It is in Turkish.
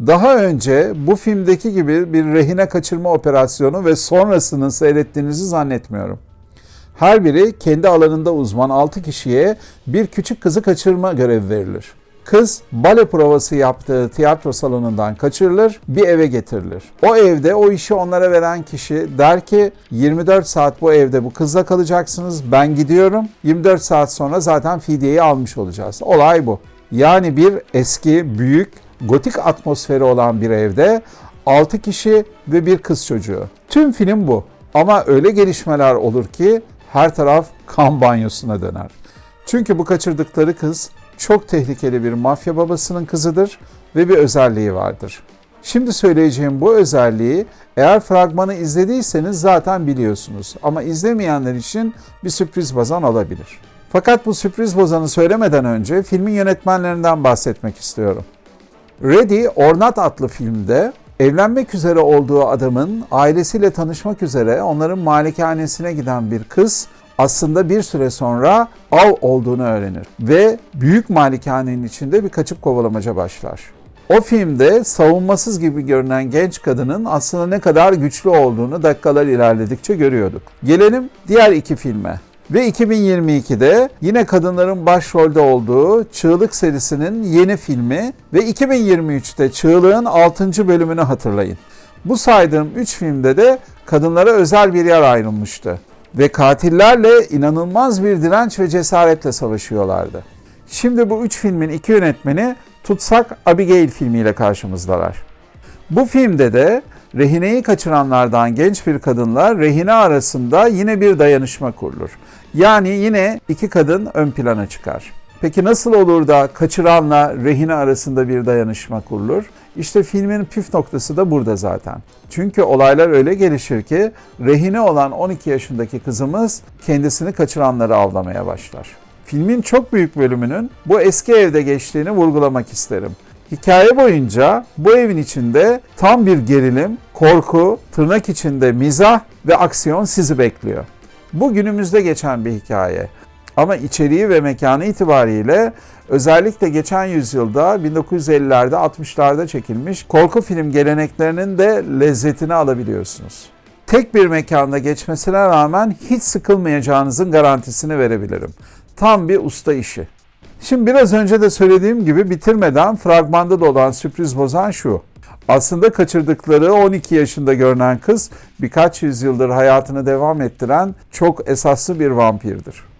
Daha önce bu filmdeki gibi bir rehine kaçırma operasyonu ve sonrasını seyrettiğinizi zannetmiyorum. Her biri kendi alanında uzman 6 kişiye bir küçük kızı kaçırma görevi verilir. Kız bale provası yaptığı tiyatro salonundan kaçırılır, bir eve getirilir. O evde o işi onlara veren kişi der ki 24 saat bu evde bu kızla kalacaksınız, ben gidiyorum. 24 saat sonra zaten fidyeyi almış olacağız. Olay bu. Yani bir eski, büyük, gotik atmosferi olan bir evde 6 kişi ve bir kız çocuğu. Tüm film bu. Ama öyle gelişmeler olur ki her taraf kan banyosuna döner. Çünkü bu kaçırdıkları kız çok tehlikeli bir mafya babasının kızıdır ve bir özelliği vardır. Şimdi söyleyeceğim bu özelliği eğer fragmanı izlediyseniz zaten biliyorsunuz ama izlemeyenler için bir sürpriz bozan olabilir. Fakat bu sürpriz bozanı söylemeden önce filmin yönetmenlerinden bahsetmek istiyorum. Ready or Not adlı filmde evlenmek üzere olduğu adamın ailesiyle tanışmak üzere onların malikanesine giden bir kız aslında bir süre sonra av olduğunu öğrenir ve büyük malikanenin içinde bir kaçıp kovalamaca başlar. O filmde savunmasız gibi görünen genç kadının aslında ne kadar güçlü olduğunu dakikalar ilerledikçe görüyorduk. Gelelim diğer iki filme. Ve 2022'de yine kadınların başrolde olduğu Çığlık serisinin yeni filmi ve 2023'te Çığlık'ın 6. bölümünü hatırlayın. Bu saydığım 3 filmde de kadınlara özel bir yer ayrılmıştı ve katillerle inanılmaz bir direnç ve cesaretle savaşıyorlardı. Şimdi bu üç filmin iki yönetmeni Tutsak Abigail filmiyle karşımızdalar. Bu filmde de rehineyi kaçıranlardan genç bir kadınla rehine arasında yine bir dayanışma kurulur. Yani yine iki kadın ön plana çıkar. Peki nasıl olur da kaçıranla rehine arasında bir dayanışma kurulur? İşte filmin püf noktası da burada zaten. Çünkü olaylar öyle gelişir ki rehine olan 12 yaşındaki kızımız kendisini kaçıranları avlamaya başlar. Filmin çok büyük bölümünün bu eski evde geçtiğini vurgulamak isterim. Hikaye boyunca bu evin içinde tam bir gerilim, korku, tırnak içinde mizah ve aksiyon sizi bekliyor. Bu günümüzde geçen bir hikaye. Ama içeriği ve mekanı itibariyle özellikle geçen yüzyılda 1950'lerde 60'larda çekilmiş korku film geleneklerinin de lezzetini alabiliyorsunuz. Tek bir mekanda geçmesine rağmen hiç sıkılmayacağınızın garantisini verebilirim. Tam bir usta işi. Şimdi biraz önce de söylediğim gibi bitirmeden fragmanda da olan sürpriz bozan şu. Aslında kaçırdıkları 12 yaşında görünen kız birkaç yüzyıldır hayatını devam ettiren çok esaslı bir vampirdir.